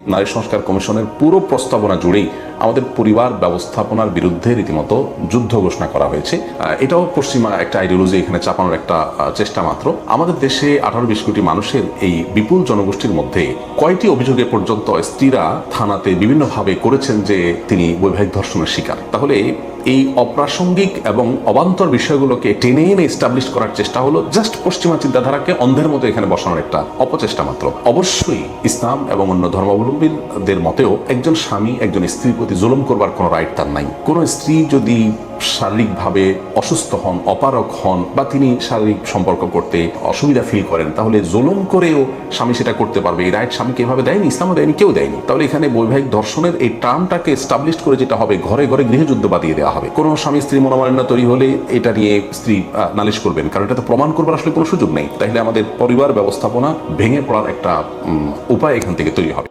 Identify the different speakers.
Speaker 1: নারী সংস্কার কমিশনের পুরো প্রস্তাবনা জুড়েই আমাদের পরিবার ব্যবস্থাপনার বিরুদ্ধে রীতিমতো যুদ্ধ ঘোষণা করা হয়েছে। এটাও পশ্চিমা একটা আইডিওলজি এখানে চাপানোর একটা চেষ্টা মাত্র। আমাদের দেশে আঠারো বিশ কোটি মানুষের এই বিপুল জনগোষ্ঠীর মধ্যে কয়টি অভিযোগে পর্যন্ত স্ত্রীরা থানাতে বিভিন্নভাবে করেছেন যে তিনি বৈবাহিক ধর্ষণের শিকার। তাহলে এই অপ্রাসঙ্গিক এবং অবান্তর বিষয়গুলোকে টেনে এনে এস্টাবলিশ করার চেষ্টা হলো জাস্ট পশ্চিমা চিন্তাধারাকে অন্ধের মতো এখানে বসানোর একটা অপচেষ্টা মাত্র। অবশ্যই ইসলাম এবং অন্য ধর্মাবলম্বীদের মতেও একজন স্বামী, একজন স্ত্রীর প্রতি জুলুম করবার কোনো রাইট তার নাই। কোনো স্ত্রী যদি শারীরিকভাবে অসুস্থ হন অপারক হন বা তিনি শারীরিক সম্পর্ক করতে অসুবিধা ফিল করেন, তাহলে জুলুম করেও স্বামী সেটা করতে পারবে। এই রাইট স্বামীকে এভাবে দেয়নি, ইসলামও দেয়নি, কেউ দেয়নি। তাহলে এখানে বৈবাহিক দর্শনের এই টার্মটাকে এস্টাবলিশ করে যেটা হবে, ঘরে ঘরে গৃহযুদ্ধ বাদিয়ে দেওয়া হবে। কোনো স্বামী স্ত্রী মনোমালিন্য তৈরি হলে এটা নিয়ে স্ত্রী নালিশ করবেন, কারণ এটা তো প্রমাণ করবার আসলে কোনো সুযোগ নেই। তাহলে আমাদের পরিবার ব্যবস্থাপনা ভেঙে পড়ার একটা উপায় এখান থেকে তৈরি হবে।